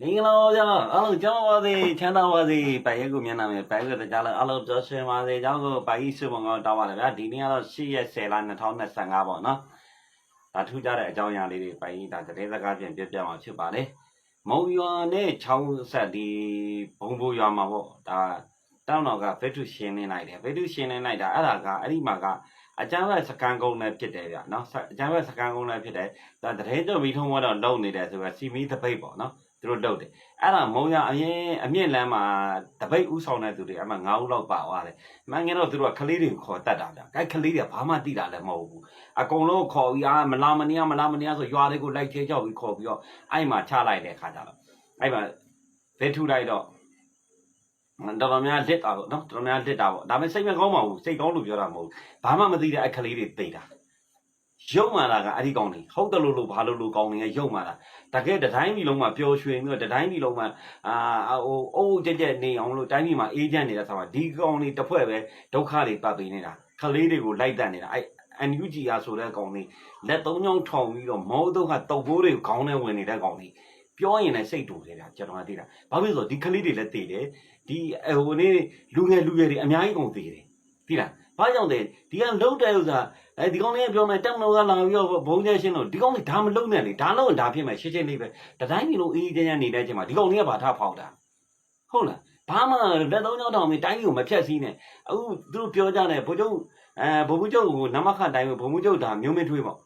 မင်္ဂလာပါဗျာအားလုံးကြောင်းပါစေချမ်းသာပါစေပိုင်ရဲကိုမျက်နှာနဲ့ပိုင်ရဲတရားလည်းအားလုံးကြောရှင်ပါစေကြောင်းကိုပိုင်ကြီးစုပုံကောင်းတောင်းပါလေဗျာဒီနေ့ကတော့10ရက်10လ2025ပေါ့နော်ဒါထူးခြားတဲ့အကြောင်းအရာလေးတွေပိုင်ကြီးဒါတရေစကားပြန်ပြပြမှာဖြစ်ပါတယ်မုံရွာနဲ့ချောင်းဆက်ဒီဘုံဘိုးရွာမှာပေါ့ဒါတောင်းတော်ကဘက်ထုရှင်းနေလိုက်တယ်ဘက်ထုရှင်းနေလိုက်တာအဲ့ဒါကအဲ့ဒီမှာကအကျမ်းဘက်စကန်ကုန်းနဲ့ဖြစ်တယ်ဗျနော်အကျမ်းဘက်စကန်ကုန်းနဲ့ဖြစ်တယ်ဒါတရေတော့မိထုံးဘတော့လုံနေတယ်ဆိုတော့စီမီတပိတ်ပေါ့နော် သူတို့လုပ်တယ်အဲ့ဒါမုံရအရင်အမြင့်လမ်းမှာတပိတ်ဥဆောင်တဲ့သူတွေအမှ9ဦးလောက်ပါသွားတယ်မှန်ငယ်တော့သူတို့ကကလေးတွေကိုခေါ်တတ်တာဗျအဲ့ကလေးတွေကဘာမှသိတာလည်းမဟုတ်ဘူးအကုန်လုံးခေါ်ပြီးအာမလာမနီးမလာမနီးဆိုရွာတွေကိုလိုက်သေးကြောက်ပြီးခေါ်ပြီးတော့အဲ့မှာချလိုက်တဲ့ခါကြတော့အဲ့မှာဘဲထူလိုက်တော့တော်တော်များလက်တာပေါ့နော်တော်တော်များလက်တာပေါ့ဒါပေမဲ့စိတ်မကောင်းပါဘူးစိတ်ကောင်းလို့ပြောတာမဟုတ်ဘူးဘာမှမသိတဲ့အဲ့ကလေးတွေသိတာ ရုံမာတာကအဲ့ဒီကောင်းနေဟုတ်တယ်လို့လို့ဘာလို့လို့ကောင်းနေရုံမာတာတကယ်တတိုင်းပြည်လုံးမှာပျော်ရွှင်ပြီးတော့တတိုင်းပြည်လုံးမှာအာဟိုအိုးကြက်ကြက်နေအောင်လို့တိုင်းပြည်မှာအေးချမ်းနေတဲ့ဆောင်းမှာဒီကောင်တွေတစ်ဖွဲ့ပဲဒုက္ခတွေပတ်ပေးနေတာခလေးတွေကိုလိုက်တတ်နေတာအဲ့အန်ယူဂျီအာဆိုတဲ့ကောင်တွေလက်သုံးချောင်းထောင်ပြီးတော့မောဒုက္ခတုပ်ဘိုးတွေခေါင်းထဲဝင်နေတဲ့ကောင်တွေပြောရင်လည်းစိတ်တူတယ်ဗျကျွန်တော်ကသိတာဘာဖြစ်လို့ဆိုတော့ဒီခလေးတွေလည်းတည်တယ်ဒီဟိုနေ့လူငယ်လူငယ်တွေအများကြီးကုန်တည်တယ်သိလားဘာကြောင့်လဲဒီကလုံးတဲ့ဥစ္စာ အဲဒီကောင်လေးပြောမယ်တက်မလို့ကလာပြီးတော့ဘုံကျရှင်းလို့ဒီကောင်လေးဒါမလုံးနဲ့လေဒါလုံးဒါဖြစ်မယ်ရှင်းရှင်းလေးပဲတတိုင်းမျိုးလုံးအေးအေးချမ်းချမ်းနေတဲ့အချိန်မှာဒီကောင်လေးကဘာထဖောက်တာဟုတ်လားဘာမှလက်သုံးချောင်းတောင်မတိုင်းကိုမဖြတ်စည်းနဲ့အခုသူတို့ပြောကြတယ်ဘုံကျုပ်အဲဘုံကျုပ်ကိုနမခတိုင်းဘုံကျုပ်ဒါမျိုးမင်းထွေးပေါ့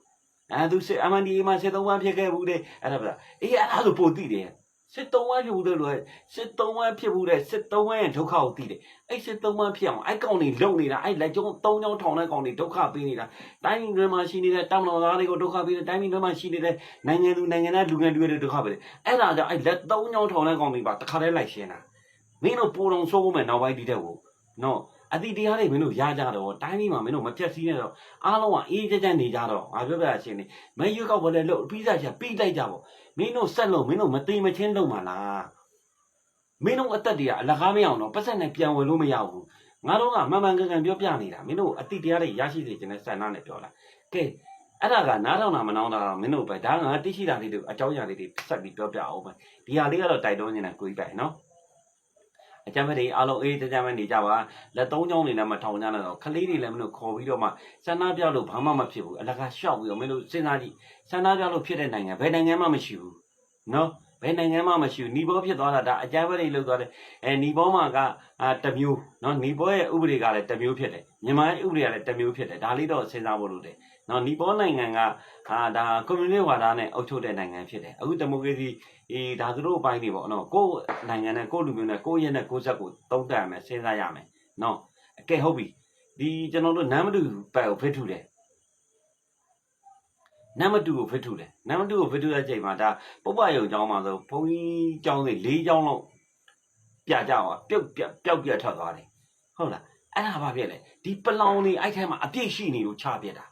အဲသူစစ်အမန်ဒီမှာစစ်သုံးဝမ်းဖြစ်ခဲ့ဘူးတဲ့အဲ့ဒါဗျအေးအဲ့ဒါဆိုပိုသိတယ် စစ်သုံးဝမ်းဖြစ်ဘူးတဲ့လို့စစ်သုံးဝမ်းဖြစ်ဘူးတဲ့စစ်သုံးဝမ်းရဲ့ဒုက္ခကိုသိတယ်အဲ့စစ်သုံးဝမ်းဖြစ်အောင်အဲ့ကောင်တွေလုံနေတာအဲ့လက်ကျုံသုံးချောင်းထောင်တဲ့ကောင်တွေဒုက္ခပေးနေတာတိုင်းပြည်တွေမှာရှိနေတဲ့တောင်တော်သားတွေကိုဒုက္ခပေးတယ်တိုင်းပြည်တွေမှာရှိနေတဲ့နိုင်ငံသူနိုင်ငံသားလူငယ်လူရွယ်တွေဒုက္ခပေးတယ်အဲ့ဒါကြောင့်အဲ့လက်သုံးချောင်းထောင်တဲ့ကောင်တွေပါတခါတည်းလိုက်ရှင်းတာမင်းတို့ပူတော်ဆိုးဖို့မယ်နောက်ပိုင်းဒီတဲ့ကိုနော်အတိတရားတွေမင်းတို့ရကြတော့တိုင်းပြည်မှာမင်းတို့မဖြတ်စည်းနဲ့တော့အားလုံးကအေးကြကြနေကြတော့ငါပြောပြရချင်းနေမရွေးကောက်ပွဲလဲလို့ပြီးစားချက်ပြီးလိုက်ကြပေါ့ မင်းတို့ဆက်လို့မင်းတို့မသိမချင်းလုပ်မှာလားမင်းတို့အသက်တွေကအလကားမရအောင်တော့ပတ်စက်နဲ့ပြန်ဝင်လို့မရဘူးငါတို့ကမှန်မှန်ကန်ကန်ပြောပြနေတာမင်းတို့အတိတရားတွေရရှိစေချင်တဲ့ဆန္ဒနဲ့ပြောတာကဲအဲ့ဒါကနားထောင်တာမနှောင်းတာတော့မင်းတို့ပဲဒါကငါတိရှိတာလေးတွေအကြောင်းအရာလေးတွေဆက်ပြီးပြောပြအောင်ပဲဒီဟာလေးကတော့တိုက်တွန်းနေတာကိုကြီးပဲနော် အကြမ်းဖက်တွေအားလုံးအေးတကြမ်းပဲနေကြပါလက်သုံးချောင်းတွေလည်းမထောင်ကြနဲ့တော့ခလေးတွေလည်းမင်းတို့ခေါ်ပြီးတော့မှဆန္ဒပြလို့ဘာမှမဖြစ်ဘူးအလကားရှောက်ပြီးတော့မင်းတို့စဉ်းစားကြည့်ဆန္ဒပြလို့ဖြစ်တဲ့နိုင်ငံဘယ်နိုင်ငံမှမရှိဘူးနော်ဘယ်နိုင်ငံမှမရှိဘူးနီဘောဖြစ်သွားတာဒါအကြမ်းဖက်တွေလောက်သွားတယ်အဲနီဘောမှာကအာတစ်မျိုးနော်နီဘောရဲ့ဥပဒေကလည်းတစ်မျိုးဖြစ်တယ်မြန်မာရဲ့ဥပဒေကလည်းတစ်မျိုးဖြစ်တယ်ဒါလေးတော့စဉ်းစားဖို့လိုတယ်နော်နီပေါနိုင်ငံကအာဒါကွန်မြူနတီဝါဒနဲ့အုပ်ချုပ်တဲ့နိုင်ငံဖြစ်တယ်အခုဒီမိုကရေစီ အေးဒါသူတို့အပိုင်းတွေပေါ့နော်ကိုယ့်နိုင်ငံနဲ့ကိုယ့်လူမျိုးနဲ့ကိုယ့်ရဲနဲ့ကိုယ့်ဇက်ကိုတုံးတက်ရမယ်စဉ်းစားရမယ်နော်အကဲဟုတ်ပြီဒီကျွန်တော်တို့နမ်မတူပတ်ကိုဖိတ်ထုတယ်နမ်မတူကိုဖိတ်ထုတယ်နမ်မတူကိုဖိတ်ထုတဲ့အချိန်မှာဒါပုပ္ပယုံကျောင်းမှာဆိုဘုန်းကြီးကျောင်းတွေ၄ကျောင်းလောက်ပြကြအောင်ပြုတ်ပြတ်ပျောက်ပြတ်ထွက်သွားတယ်ဟုတ်လားအဲ့ဒါဘာဖြစ်လဲဒီပလောင်တွေအဲ့ထဲမှာအပြည့်ရှိနေလို့ချပြတာ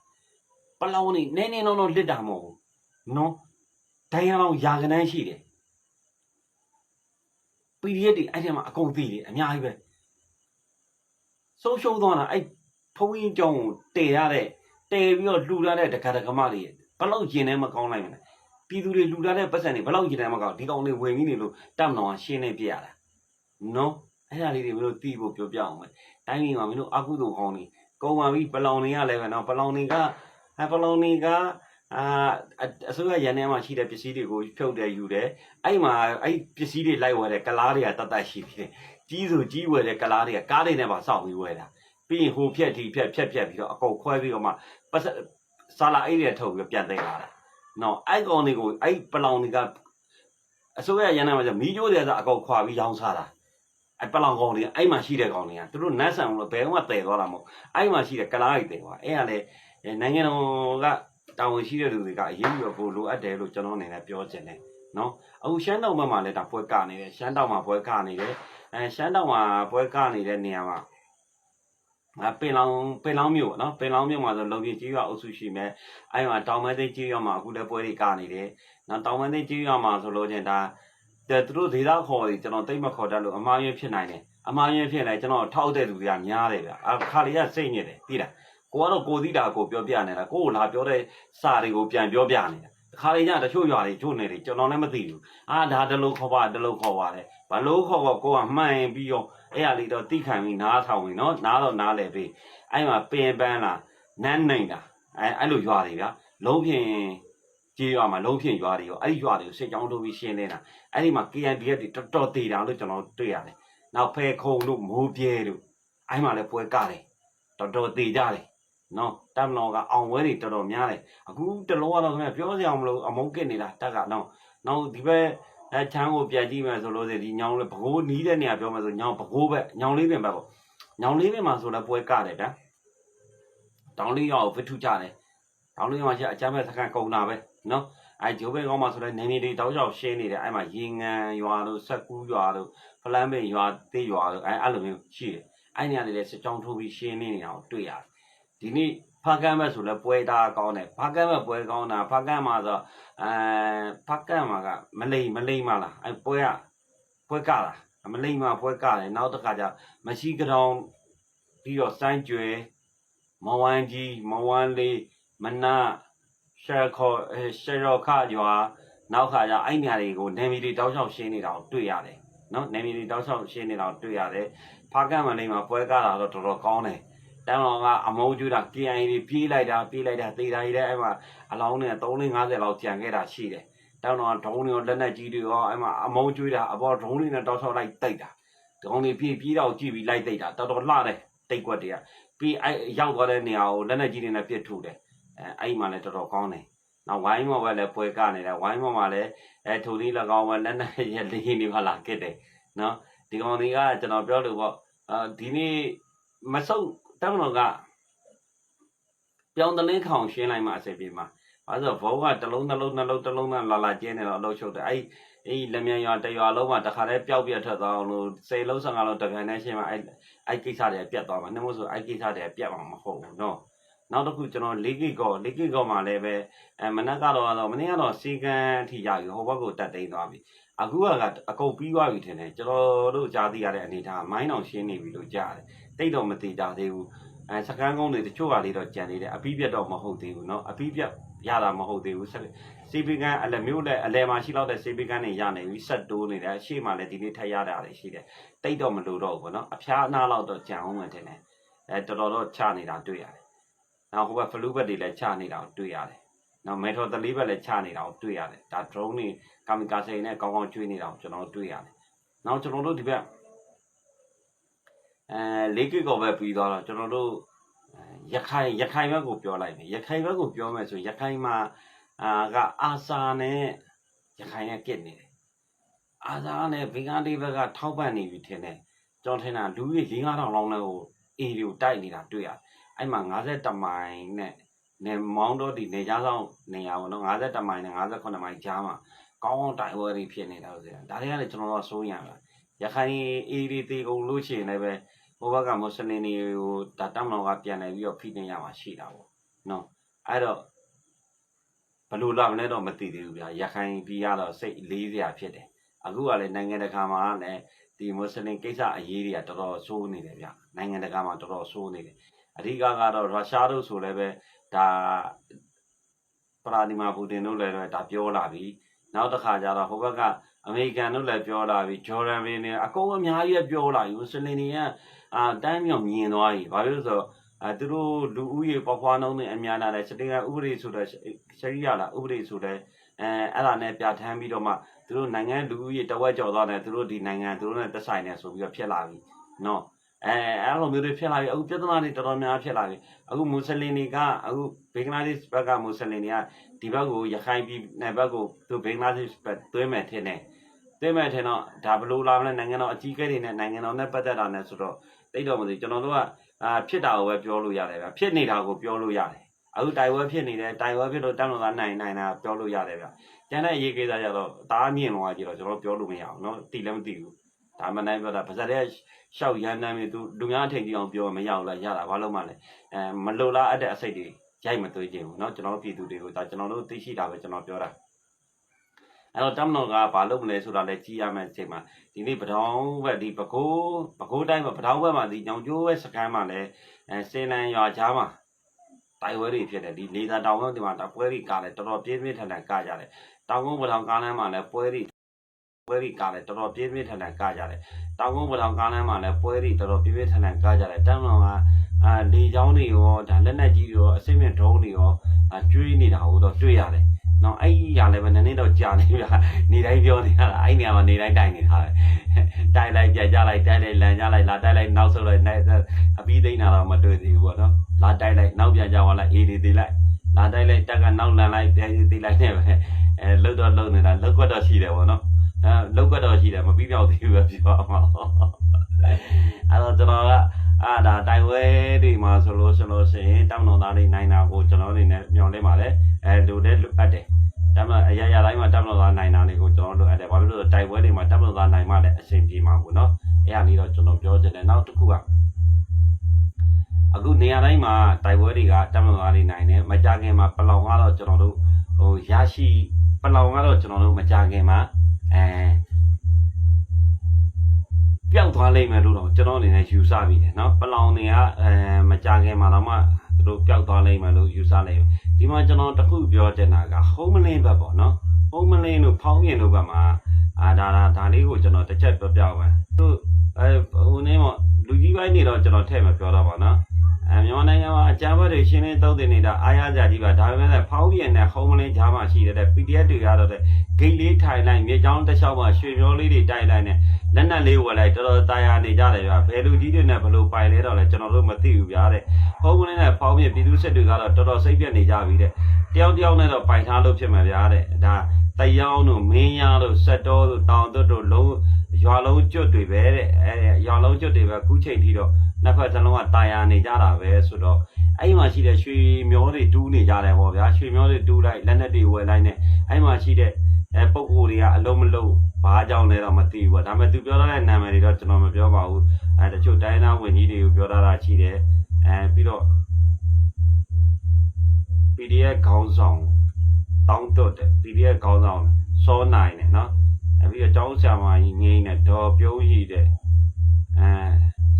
ပလောင်နေနည်းနည်းတော့တော့လစ်တာမဟုတ်ဘူးနော်ဒိုင်ရအောင်ယာကနန်းရှိတယ် PDF တွေအဲ့ထဲမှာအကုန်သိတယ်အများကြီးပဲဆုံးရှုံးသွားတာအဲ့ဖုန်းကြီးကြောင်းကိုတည်ရတဲ့တည်ပြီးတော့လှူရတဲ့တက္ကရာကမတွေဘလောက်ကျင်နေမကောင်းလိုက်မလဲပြည်သူတွေလှူရတဲ့ပတ်စံတွေဘလောက်ကျင်နေမကောင်းဒီကောင်တွေဝင်ပြီးနေလို့တတ်မတော်ရှင်းနေပြရတာနော်အဲ့ဒါလေးတွေမင်းတို့သိဖို့ပြောပြအောင်မယ်တိုင်းပြည်မှာမင်းတို့အကုသိုလ်ကောင်းနေကုံပါပြီပလောင်တွေကလည်းပဲနော်ပလောင်တွေကအဲပလောင်တွေက အာအအစိုးရရန်ထဲမှာရှိတဲ့ပစ္စည်းတွေကိုဖြုတ်တယ်ယူတယ်အဲ့မှာအဲ့ပစ္စည်းတွေလိုက်ဝယ်တဲ့ကလားတွေကတတ်တတ်ရှိသေးတယ်ကြီးဆိုကြီးဝယ်တဲ့ကလားတွေကကားတွေနဲ့ပါစောင့်ပြီးဝယ်တာပြီးရင်ဟိုဖြက်ဒီဖြက်ဖြက်ဖြက်ပြီးတော့အကုန်ခွဲပြီးတော့မှပတ်စဆာလာအိတ်တွေထုတ်ပြီးပြန်သိမ်းလာတာနော်အဲ့ကောင်တွေကိုအဲ့ပလောင်တွေကအစိုးရရန်ထဲမှာကျမီးကျိုးတွေကအကုန်ခွာပြီးရောင်းစားတာအဲ့ပလောင်ကောင်တွေအဲ့မှာရှိတဲ့ကောင်တွေကသူတို့နတ်ဆန်လို့ဘယ်တော့မှတည်သွားတာမဟုတ်အဲ့မှာရှိတဲ့ကလားတွေတည်သွားအဲ့ကလည်းအဲနိုင်ငံတော်က တာဝန်ရှိတဲ့လူတွေကအရေးယူတော့ကိုလိုအပ်တယ်လို့ကျွန်တော်အနေနဲ့ပြောချင်တယ်နော်အခုရှမ်းတောင်ဘက်မှာလည်းဒါပွဲကနေတယ်ရှမ်းတောင်မှာပွဲကနေတယ်အဲရှမ်းတောင်မှာပွဲကနေတဲ့နေရာမှာငါပင်လောင်ပင်လောင်မြို့ပေါ့နော်ပင်လောင်မြို့မှာဆိုလုံပြကြီးရွာအုပ်စုရှိမယ်အဲမှာတောင်မသိန်းကြီးရွာမှာအခုလည်းပွဲတွေကနေတယ်နော်တောင်မသိန်းကြီးရွာမှာဆိုလို့ချင်းဒါတဲ့သူတို့ဒေသခေါ်တွေကျွန်တော်တိတ်မခေါ်တတ်လို့အမှားရင်းဖြစ်နိုင်တယ်အမှားရင်းဖြစ်နေကျွန်တော်ထောက်တဲ့လူတွေကများတယ်ဗျအခါလေးကစိတ်ညစ်တယ်သိလား ကိုကတော့ကိုသီးတာကိုပြောပြနေတာကိုကိုလာပြောတဲ့စာတွေကိုပြန်ပြောပြနေတာတခါလေးညတချို့ရွာတွေချို့နေတွေကျွန်တော်လည်းမသိဘူးအာဒါတလို့ခေါ်ပါတလို့ခေါ်ပါတယ်ဘာလို့ခေါ်တော့ကိုကမှန်ရင်ပြီးရောအဲ့ရလေးတော့တိခံပြီးနားထောင်ပြီးနော်နားတော့နားလေပြီအဲ့မှာပင်ပန်းလာနန်းနိုင်တာအဲ့အဲ့လိုရွာတွေဗျာလုံးဖြင့်ကြေးရွာမှာလုံးဖြင့်ရွာတွေရောအဲ့ဒီရွာတွေကိုစစ်ကြောင်းထိုးပြီးရှင်းနေတာအဲ့ဒီမှာ KNDF တွေတော်တော်တည်တာလို့ကျွန်တော်တွေ့ရတယ်နောက်ဖဲခုံတို့မိုးပြဲတို့အဲ့မှာလည်းပွဲကတယ်တော်တော်တည်ကြတယ် နော်တမ်လောကအောင်ဝဲတွေတော်တော်များတယ်အခုတလောကတော့ခင်ဗျပြောစရာမလိုအမုန်းကစ်နေတာတက်ကနော်နောက်ဒီဘက်အဲချမ်းကိုပြန်ကြည့်မယ်ဆိုလို့ဆိုဒီညောင်းလေးဘကိုးနီးတဲ့နေရာပြောမယ်ဆိုညောင်းဘကိုးဘက်ညောင်းလေးပင်ဘက်ပေါ့ညောင်းလေးပင်မှာဆိုလည်းပွဲကတယ်ဗျာတောင်းလေးရောက်ဝစ်ထုကြတယ်တောင်းလေးမှာရှိအချမ်းဘက်စကန်ကုန်တာပဲနော်အဲဂျိုးဘဲကောင်းမှာဆိုလည်းနေနေတွေတောက်ရောက်ရှင်းနေတယ်အဲမှာရေငန်ရွာတို့ဆက်ကူးရွာတို့ဖလန်းပင်ရွာတေးရွာတို့အဲအဲ့လိုမျိုးရှိတယ်အဲ့နေရာတွေလည်းစစ်ကြောင်းထိုးပြီးရှင်းနေနေတာကိုတွေ့ရတယ် ဒီနေ့ဖကမ်းမဲ့ဆိုလဲပွဲသားကောင်းတယ်ဖကမ်းမဲ့ပွဲကောင်းတာဖကမ်းမှာဆိုအဲဖကမ်းမှာကမလိမ်မလိမ်မလားအဲပွဲကပွဲကလားမလိမ်မပွဲကတယ်နောက်တစ်ခါကျမရှိကြောင်ပြီးတော့စမ်းကြွယ်မဝမ်းကြီးမဝမ်းလေးမနာရှယ်ခေါ်အဲရှယ်ရောခရွာနောက်ခါကျအဲ့နေရာတွေကိုနေမီတွေတောက်ချောက်ရှင်းနေတာကိုတွေ့ရတယ်နော်နေမီတွေတောက်ချောက်ရှင်းနေတာကိုတွေ့ရတယ်ဖကမ်းမလိမ်မှာပွဲကတာတော့တော်တော်ကောင်းတယ် တန်းတော်ကအမုန်းကျူတာ KI တွေပြေးလိုက်တာပြေးလိုက်တာတေးတာကြီးလည်းအဲ့မှာအလောင်းနဲ့350လောက်ကြံခဲ့တာရှိတယ်တန်းတော်ကဒုံးတွေရောလက်နက်ကြီးတွေရောအဲ့မှာအမုန်းကျူတာအပေါ်ဒုံးတွေနဲ့တောက်ချောက်လိုက်တိတ်တာဒုံးတွေပြေးပြေးတော့ကြည့်ပြီးလိုက်တိတ်တာတော်တော်လှတယ်တိတ်ကွက်တွေကပြီးအဲ့ရောက်သွားတဲ့နေရာကိုလက်နက်ကြီးတွေနဲ့ပစ်ထုတ်တယ်အဲအဲ့မှာလည်းတော်တော်ကောင်းတယ်နောက်ဝိုင်းမော်ပဲလည်းပွဲကနေတယ်ဝိုင်းမော်မှာလည်းအဲထိုလေး၎င်းပဲလက်နက်ရလေးတွေပါလာခဲ့တယ်နော်ဒီကောင်တွေကကျွန်တော်ပြောလို့ပေါ့အာဒီနေ့မဆုပ် တောင်းတော်ကပြောင်းတလင်းခေါင်ရှင်းလိုက်မှအစပြေမှာ။အဲဆိုဘောကတစ်လုံးတစ်လုံးနှလုံးတစ်လုံးနဲ့လာလာကျင်းနေတော့အလုပ်ချုပ်တယ်။အဲ့အဲ့လက်မြန်ရွာတရွာလုံးမှာတခါတည်းပျောက်ပြတ်ထွက်သွားအောင်လို့စေလုံးဆံကလုံးတကန်နဲ့ရှင်းမှာအဲ့အဲ့ကိစ္စတွေပြတ်သွားမှာ။နှမို့ဆိုအဲ့ကိစ္စတွေပြတ်မှာမဟုတ်ဘူးနော်။နောက်တစ်ခုကျွန်တော်၄ဂိကော၄ဂိကောမှာလည်းပဲအဲမနက်ကတော့တော့မနေ့ကတော့စီကံအထိရပြီဟိုဘက်ကိုတက်သိမ်းသွားပြီ။အခုကအကုန်ပြီးသွားပြီထင်တယ်ကျွန်တော်တို့ကြားသိရတဲ့အနေထားမိုင်းအောင်ရှင်းနေပြီလို့ကြားတယ်။ တိတ်တော့မသေးကြသေးဘူး။ အဲစကန်းကုန်းတွေတချို့ဟာလေးတော့ကြံနေတယ်အပြီးပြတ်တော့မဟုတ်သေးဘူးเนาะအပြီးပြတ်ရတာမဟုတ်သေးဘူးဆက်စေပီကန်အလမျိုးလည်းအလဲမှာရှိတော့တဲ့စေပီကန်တွေရနေပြီဆက်တိုးနေတယ်အရှိမှလည်းဒီနေ့ထက်ရတာတွေရှိတယ်တိတ်တော့မလို့တော့ဘူးပေါ့เนาะအဖျားအနာလောက်တော့ကြံအောင်မှတင်တယ်အဲတော်တော်တော့ချနေတာတွေ့ရတယ်နောက်ဟိုဘက်ဖလူးဘက်တွေလည်းချနေတာကိုတွေ့ရတယ်နောက်မေထော်တလေးဘက်လည်းချနေတာကိုတွေ့ရတယ်ဒါ drone တွေကာမီကာဆေနဲ့ကောင်းကောင်းကျွေးနေတာကိုကျွန်တော်တွေ့ရတယ်နောက်ကျွန်တော်တို့ဒီဘက် အဲလေးကစ်ကောပဲပြီးသွားတော့ကျွန်တော်တို့အဲရခိုင်ရခိုင်ဘက်ကိုပြောလိုက်မယ်ရခိုင်ဘက်ကိုပြောမယ်ဆိုရခိုင်မှာအာကအာစာနဲ့ရခိုင်နဲ့ကစ်နေတယ်အာစာနဲ့ဘင်္ဂလားဒေ့ရှ်ဘက်ကထောက်ပံ့နေပြီထင်တယ်ကျွန်တော်ထင်တာလူကြီး၄5000လောက်နဲ့ဟိုအေဒီကိုတိုက်နေတာတွေ့ရတယ်အဲ့မှာ51မိုင်နဲ့နေမောင်းတော့ဒီနေကြဆောင်နေရပါတော့51မိုင်နဲ့58မိုင်ကြားမှာကောင်းကောင်းတိုင်ဝဲတွေဖြစ်နေတာလို့ဆိုတာဒါတွေကလည်းကျွန်တော်တို့စိုးရံလာရခိုင်အေဒီတေကုန်လို့ရှိရင်လည်းပဲ ဟိုဘက်ကမွတ်စလင်တွေကိုဒါတမန်တော်ကပြန်လာပြီးတော့ဖိနေရမှာရှိတာပေါ့နော်အဲ့တော့ဘယ်လိုလာမလဲတော့မသိသေးဘူးဗျာရခိုင်ပြည်ကတော့စိတ်လေးစရာဖြစ်တယ်အခုကလည်းနိုင်ငံတကာမှာလည်းဒီမွတ်စလင်ကိစ္စအရေးတွေကတော်တော်ဆိုးနေတယ်ဗျာနိုင်ငံတကာမှာတော်တော်ဆိုးနေတယ်အဓိကကတော့ရုရှားတို့ဆိုလည်းပဲဒါပရာဒီမာပူတင်တို့လည်းပဲဒါပြောလာပြီနောက်တစ်ခါကျတော့ဟိုဘက်ကအမေရိကန်တို့လည်းပြောလာပြီဂျော်ဒန်ပြည်နယ်အကုန်အများကြီးပဲပြောလာပြီမွတ်စလင်တွေက အာတိုင်းမြောင်မြင်သွားပြီဘာဖြစ်လို့လဲဆိုတော့အဲသူတို့လူဦးရေပေါ်ဖွားနှုန်းနဲ့အများနာတယ်စတင်ကဥပဒေဆိုတဲ့ရှရီရလားဥပဒေဆိုတဲ့အဲအဲ့ဒါနဲ့ပြဋ္ဌာန်းပြီးတော့မှသူတို့နိုင်ငံလူဦးရေတဝက်ကျော်သွားတယ်သူတို့ဒီနိုင်ငံသူတို့နဲ့သက်ဆိုင်နေဆိုပြီးတော့ဖြစ်လာပြီနော်အဲအဲ့လိုမျိုးတွေဖြစ်လာပြီအခုပြဿနာတွေတော်တော်များဖြစ်လာပြီအခုမွတ်စလင်တွေကအခုဘင်္ဂလားဒေ့ရှ်ဘက်ကမွတ်စလင်တွေကဒီဘက်ကိုရခိုင်ပြည်နယ်ဘက်ကိုသူဘင်္ဂလားဒေ့ရှ်ဘက်တွဲမယ်ထင်တယ်တွဲမယ်ထင်တော့ဒါဘယ်လိုလာမလဲနိုင်ငံတော်အကြီးအကဲတွေနဲ့နိုင်ငံတော်နဲ့ပတ်သက်တာနဲ့ဆိုတော့ တိတ်တော့မသိကျွန်တော်တို့ကအာဖြစ်တာကိုပဲပြောလို့ရတယ်ဗျဖြစ်နေတာကိုပြောလို့ရတယ်အခုတိုင်ဝဲဖြစ်နေတယ်တိုင်ဝဲဖြစ်လို့တန်းလို့ကနိုင်နိုင်တာပြောလို့ရတယ်ဗျကျန်တဲ့အရေးကိစ္စကြတော့တားမြင့်လောကကြီးတော့ကျွန်တော်ပြောလို့မရအောင်เนาะတိလည်းမသိဘူးဒါမှနိုင်ပြောတာပါဇက်တဲ့ရှောက်ရမ်းနှမ်းပြီးသူလူများအထင်ကြီးအောင်ပြောမရဘူးလားရတာဘာလို့မှလဲအဲမလိုလားအပ်တဲ့အစိတ်တွေရိုက်မသွေးခြင်းဘူးเนาะကျွန်တော်တို့ပြည်သူတွေကိုဒါကျွန်တော်တို့သိရှိတာပဲကျွန်တော်ပြောတာ အဲ့တော့တမန်တော်ကဘာလုပ်မလဲဆိုတာလည်းကြည့်ရမယ်အချိန်မှာဒီနေ့ပထောင်ဘက်ဒီပကိုးပကိုးတိုင်းမှာပထောင်ဘက်မှာဒီညောင်ကျိုးဘက်စကမ်းမှာလည်းအဲစင်လန်ရွာချားမှာတိုင်ဝဲတွေဖြစ်တယ်ဒီလေသာတောင်ကုန်းဒီမှာတပွဲတွေကလည်းတော်တော်ပြင်းပြင်းထန်ထန်ကကြတယ်တောင်ကုန်းပထောင်ကားလမ်းမှာလည်းပွဲတွေပွဲတွေကလည်းတော်တော်ပြင်းပြင်းထန်ထန်ကကြတယ်တောင်ကုန်းပထောင်ကားလမ်းမှာလည်းပွဲတွေတော်တော်ပြင်းပြင်းထန်ထန်ကကြတယ်တန်းတော်ကအာလေချောင်းတွေရောဒါလက်နက်ကြီးရောအစိမ့်မြဒုံးတွေရောအကျွေးနေတာကိုတော့တွေ့ရတယ် နော်အဲ့ဒီရလည်းပဲနည်းနည်းတော့ကြာနေပြီနေတိုင်းပြောနေရတာအဲ့နေရာမှာနေတိုင်းတိုင်နေတာပဲတိုင်လိုက်ကြကြလိုက်တိုင်လိုက်လန်ကြလိုက်လာတိုင်လိုက်နောက်ဆုတ်လိုက်နိုင်အပြီးသိနေတာတော့မတွေ့သေးဘူးပေါ့နော်လာတိုင်လိုက်နောက်ပြန်ကြသွားလိုက်အေးဒီသေးလိုက်လာတိုင်လိုက်တက်ကနောက်လန်လိုက်ပြန်သေးလိုက်နေပဲအဲလှုပ်တော့လှုပ်နေတာလှုပ်ကွက်တော့ရှိတယ်ပေါ့နော်အဲလှုပ်ကွက်တော့ရှိတယ်မပြီးပြောက်သေးဘူးပဲပြောအောင်အဲ့တော့ကျွန်တော်ကအာဒါတိုင်ဝဲတွေမှာဆိုလို့ဆိုလို့ရှိရင်တောင်းတော်သားတွေနိုင်တာကိုကျွန်တော်အနေနဲ့မျှော်လင့်ပါတယ် အဲလိုတဲ့လိုအပ်တယ်ဒါမှအရာရာတိုင်းမှာတပ်မတော်သားနိုင်တာတွေကိုကျွန်တော်တို့အဲ့ဒါဘာဖြစ်လို့လဲတိုင်ဝဲတွေမှာတပ်မတော်သားနိုင်မှလည်းအဆင်ပြေမှာပေါ့နော်အဲ့ဒါလေးတော့ကျွန်တော်ပြောချင်တယ်နောက်တစ်ခုကအခုနေရာတိုင်းမှာတိုင်ဝဲတွေကတပ်မတော်သားတွေနိုင်တယ်မကြခင်မှာပလောင်ကတော့ကျွန်တော်တို့ဟိုရရှိပလောင်ကတော့ကျွန်တော်တို့မကြခင်မှာအဲပျောက်သွားလိမ့်မယ်လို့တော့ကျွန်တော်အနေနဲ့ယူဆပြီးတယ်เนาะပလောင်တွေကအဲမကြခင်မှာတော့မှသူတို့ပျောက်သွားလိမ့်မယ်လို့ယူဆလိုက်တယ် ဒီမှာကျွန်တော်တခုပြောချင်တာက home lane ဘက်ပေါ့နော် home lane တို့ဖောင်းပြင်တို့ဘက်မှာအာဒါဒါဒါလေးကိုကျွန်တော်တစ်ချက်ပြောပြပါမယ်သူအဲဟိုနေပေါ့လူကြီးပိုင်းနေတော့ကျွန်တော်ထည့်မှပြောတော့ပါနော် အဲမြန်မာနိုင်ငံမှာအကြမ်းဖက်တွေရှင်းလင်းတုံးတင်နေတာအားရကြကြီးပါဒါပေမဲ့လည်းဖောင်းရင်နဲ့ဟုံးမလင်းကြားမှာရှိတဲ့ PDF တွေကတော့တဲ့ဂိတ်လေးထိုင်လိုက်မြေချောင်းတစ်လျှောက်မှာရွှေမျိုးလေးတွေတိုက်လိုက်နဲ့လက်နက်လေးဝယ်လိုက်တော်တော်တာယာနေကြတယ်ဗျာဘယ်လူကြီးတွေနဲ့ဘယ်လိုပိုင်လဲတော့လဲကျွန်တော်တို့မသိဘူးဗျာတဲ့ဟုံးမလင်းနဲ့ဖောင်းပြပြည်သူစစ်တွေကတော့တော်တော်စိတ်ပြက်နေကြပြီတဲ့တယောက်တယောက်နဲ့တော့ပိုင်ထားလို့ဖြစ်မှာဗျာတဲ့ဒါတယောင်းတို့မင်းရတို့စက်တော်တို့တောင်တွတ်တို့လုံးရွာလုံးကျွတ်တွေပဲတဲ့အဲရွာလုံးကျွတ်တွေပဲခုချိန်ထိတော့နှစ်ဖက်စလုံးကတာယာနေကြတာပဲဆိုတော့အဲ့မှာရှိတဲ့ရွှေမျောတွေတူးနေကြတယ်ဟောဗျာရွှေမျောတွေတူးလိုက်လက်နက်တွေဝယ်လိုက်နဲ့အဲ့မှာရှိတဲ့အဲပုံကိုယ်တွေကအလုံးမလုံးဘာကြောင့်လဲတော့မသိဘူးပေါ့ဒါပေမဲ့သူပြောတဲ့နာမည်တွေတော့ကျွန်တော်မပြောပါဘူးအဲတချို့တိုင်းသားဝင်ကြီးတွေကိုပြောတာရှိတယ်အဲပြီးတော့ PDF ခေါင်းဆောင်တောင်းတော့တယ် PDF ခေါင်းဆောင်စောနိုင်တယ်နော်အဲပြီးတော့ကျောင်းဆရာမကြီးငိမ့်နဲ့ဒေါ်ပြုံးရည်တဲ့အဲ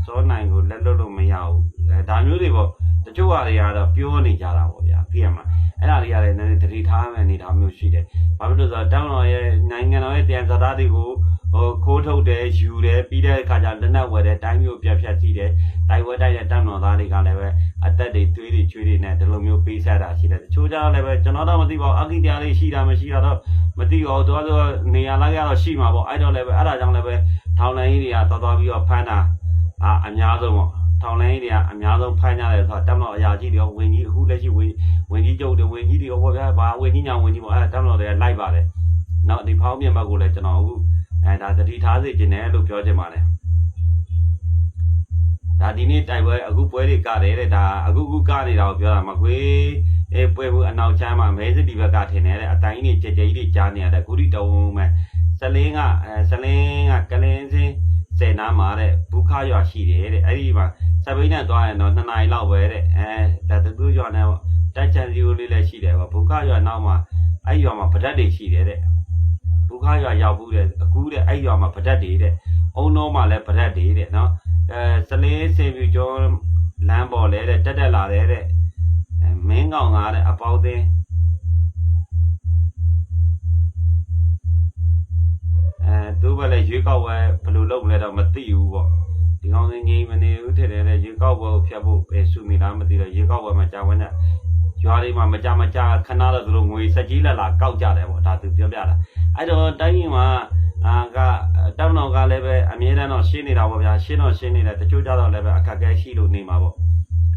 စောနိုင်ကိုလက်လွတ်လို့မရဘူးအဲဒါမျိုးတွေပေါ့တချို့ဟာတွေကတော့ပြောနေကြတာပေါ့ဗျာသိရမှာအဲ့ဒါတွေကလည်းနည်းနည်းသတိထားမယ်နေတာမျိုးရှိတယ်ဘာဖြစ်လို့လဲဆိုတော့တောင်းတော်ရဲ့နိုင်ငံတော်ရဲ့တန်ဇာတာတွေကိုဟိုခိုးထုတ်တယ်ယူတယ်ပြီးတဲ့အခါကျလက်နက်ဝယ်တယ်တိုင်းမျိုးပြတ်ဖြတ်စီးတယ်တိုက်ဝဲတိုက်တဲ့တောင်းတော်သားတွေကလည်းပဲအသက်တွေသွေးတွေချွေးတွေနဲ့ဒီလိုမျိုးပေးဆက်တာရှိတယ်တချို့ကြတော့လည်းပဲကျွန်တော်တော့မသိပါဘူးအဂိတရားလေးရှိတာမရှိတာတော့မသိပါဘူးသူကတော့နေရာလိုက်ရတော့ရှိမှာပေါ့အဲ့တော့လည်းပဲအဲ့ဒါကြောင့်လည်းပဲထောင်လိုင်းကြီးတွေကတော်တော်ပြီးတော့ဖမ်းတာ အာအများဆုံးပေါ့ထောင်လိုင်းကြီးတွေကအများဆုံးဖမ်းကြတယ်ဆိုတော့တမတော်အရာကြီးတွေရောဝင်ကြီးအခုလက်ရှိဝင်ဝင်ကြီးကျုပ်တွေဝင်ကြီးတွေရောပေါ့ဗျာဘာဝင်ကြီးညာဝင်ကြီးပေါ့အဲ့ဒါတမတော်တွေကလိုက်ပါတယ်နောက်ဒီဖောင်းမြတ်ဘက်ကိုလည်းကျွန်တော်အခုအဲဒါတတိထားစေခြင်းတယ်လို့ပြောချင်ပါတယ်ဒါဒီနေ့တိုက်ပွဲအခုပွဲတွေကတယ်တဲ့ဒါအခုခုကနေတာကိုပြောတာမကွေးအဲပွဲဘူးအနောက်ချမ်းမှာမဲစစ်ဒီဘက်ကထင်တယ်တဲ့အတိုင်းကြီးကြကြကြီးတွေကြားနေရတဲ့အခုဒီတုံးမဲ့စလင်းကအဲစလင်းကကလင်းစင်း စယ်နာမှာတဲ့ဘူးခါရွာရှိတယ်တဲ့အဲ့ဒီမှာစပိန်နဲ့သွားရင်တော့2နာရီလောက်ပဲတဲ့အဲဒါတူရွာနဲ့တက်ချန်စီယိုလေးလည်းရှိတယ်ပေါ့ဘူးခါရွာနောက်မှာအဲ့ရွာမှာဗဒတ်တွေရှိတယ်တဲ့ဘူးခါရွာရောက်ဘူးတဲ့အခုတဲ့အဲ့ရွာမှာဗဒတ်တွေတဲ့အုံတော်မှာလည်းဗဒတ်တွေတဲ့နော်အဲစလင်းစင်ပြူကျော်လမ်းပေါ်လဲတဲ့တက်တက်လာတယ်တဲ့အဲမင်းကောင်ကားတဲ့အပေါင်းသင်း အဲသူကလည်းရွေးကောက်ပွဲဘယ်လိုလုပ်မလဲတော့မသိဘူးပေါ့ဒီကောင်စင်းကြီးမနေဘူးထင်တယ်တဲ့ရွေးကောက်ပွဲကိုဖျက်ဖို့ပဲစုမိလားမသိတော့ရွေးကောက်ပွဲမှာကြာဝင်တဲ့ရွာလေးမှာမကြမကြခဏတော့သူတို့ငွေစက်ကြီးလက်လာကောက်ကြတယ်ပေါ့ဒါသူပြောပြတာအဲ့တော့တိုင်းရင်မှာအာကတောင်းတော်ကလည်းပဲအမြဲတမ်းတော့ရှင်းနေတာပေါ့ဗျာရှင်းတော့ရှင်းနေတယ်တချို့ကြတော့လည်းပဲအခက်အခဲရှိလို့နေမှာပေါ့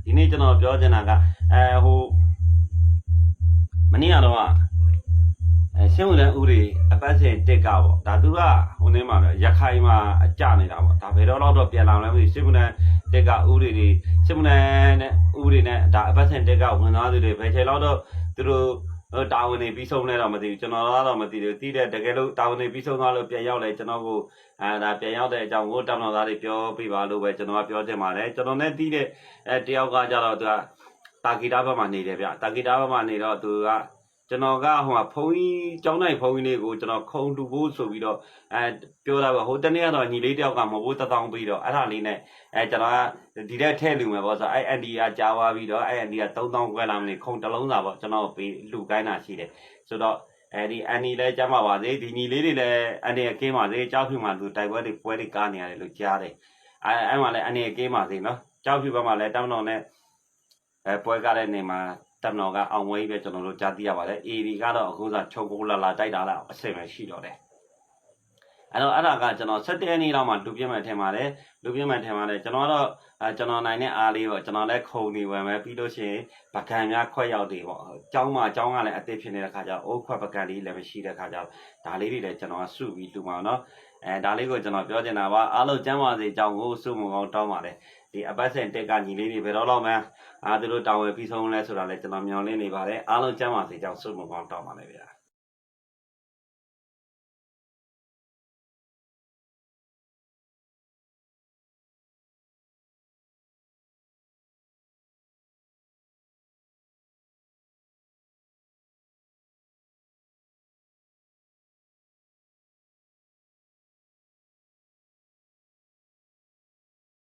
ဒီနေ့ကျွန်တော်ပြောချင်တာကအဲဟိုမနေ့ကတော့ အဲရှင်းဝင်တဲ့ဥတွေအပတ်စဉ်တစ်ကပေါ့ဒါသူကဟိုနေမှာပဲရခိုင်မှာအကြနေတာပေါ့ဒါဘယ်တော့တော့ပြန်လာမလဲမသိရှင်းဝင်တဲ့တစ်ကဥတွေတွေရှင်းဝင်တဲ့ဥတွေနဲ့ဒါအပတ်စဉ်တစ်ကဝင်သွားသူတွေဘယ်ချိန်တော့သူတို့ဟိုတာဝန်နေပြီးဆုံးလဲတော့မသိဘူးကျွန်တော်တော့မသိဘူးတီးတဲ့တကယ်လို့တာဝန်နေပြီးဆုံးသွားလို့ပြန်ရောက်လဲကျွန်တော်ကိုအဲဒါပြန်ရောက်တဲ့အကြောင်းကိုတောင်းတော်သားတွေပြောပြပါလို့ပဲကျွန်တော်ကပြောချင်ပါတယ်ကျွန်တော်နဲ့တီးတဲ့အဲတယောက်ကကြတော့သူကတာဂီတာဘက်မှာနေတယ်ဗျတာဂီတာဘက်မှာနေတော့သူက ကျွန်တော်ကဟိုမှာဖုန်းကြီးကျောင်းတိုင်းဖုန်းကြီးလေးကိုကျွန်တော်ခုံတူဖို့ဆိုပြီးတော့အဲပြောတာပဲဟိုတနေ့ကတော့ညီလေးတယောက်ကမဟုတ်ဘူးတထောင်ပြီးတော့အဲ့ဒါလေးနဲ့အဲကျွန်တော်ကဒီတဲ့ထဲလူမယ်ပေါ့ဆိုအဲ့အန်ဒီကကြာသွားပြီးတော့အဲ့အန်ဒီက3000ခွဲလာမလို့ခုံတစ်လုံးစာပေါ့ကျွန်တော်ပေးလူကိုင်းတာရှိတယ်ဆိုတော့အဲဒီအန်ဒီလည်းကျမ်းပါပါစေဒီညီလေးတွေလည်းအန်ဒီကကင်းပါစေကြောက်ဖြူမှာသူတိုက်ပွဲတွေပွဲတွေကားနေရတယ်လို့ကြားတယ်အဲအဲ့မှာလည်းအန်ဒီကကင်းပါစေနော်ကြောက်ဖြူဘက်မှာလည်းတောင်းတော်နဲ့အဲပွဲကားတဲ့နေမှာ တမတော်ကအောင်ဝဲကြီးပဲကျွန်တော်တို့ကြားသိရပါတယ် AD ကတော့အခုစားချုံကိုလာလာတိုက်တာလားအဆင်ပဲရှိတော့တယ်အဲ့တော့အဲ့ဒါကကျွန်တော်7ရက်နေ့လောက်မှလူပြင်းမဲ့ထင်ပါတယ်လူပြင်းမဲ့ထင်ပါတယ်ကျွန်တော်ကတော့အဲကျွန်တော်နိုင်တဲ့အားလေးပေါ့ကျွန်တော်လည်းခုံနေဝယ်မယ်ပြီးလို့ရှိရင်ပကံများခွက်ရောက်တွေပေါ့အเจ้าမှာအเจ้าကလည်းအသစ်ဖြစ်နေတဲ့ခါကျတော့အိုးခွက်ပကံလေးလည်းမရှိတဲ့ခါကျတော့ဒါလေးတွေလည်းကျွန်တော်ကစုပြီးလူမှာနော် အဲဒါလေးကိုကျွန်တော်ပြောချင်တာပါအားလုံးကျမ်းပါစေအကြောင်းကိုစုမုံကောင်းတောင်းပါတယ်ဒီအပတ်စဉ်တက်ကညီလေးတွေဘယ်တော့တော့မှအားသူတို့တောင်းဝယ်ပြီးဆုံးလဲဆိုတာလည်းကျွန်တော်မျှော်လင့်နေပါတယ်အားလုံးကျမ်းပါစေအကြောင်းစုမုံကောင်းတောင်းပါတယ်ဗျာ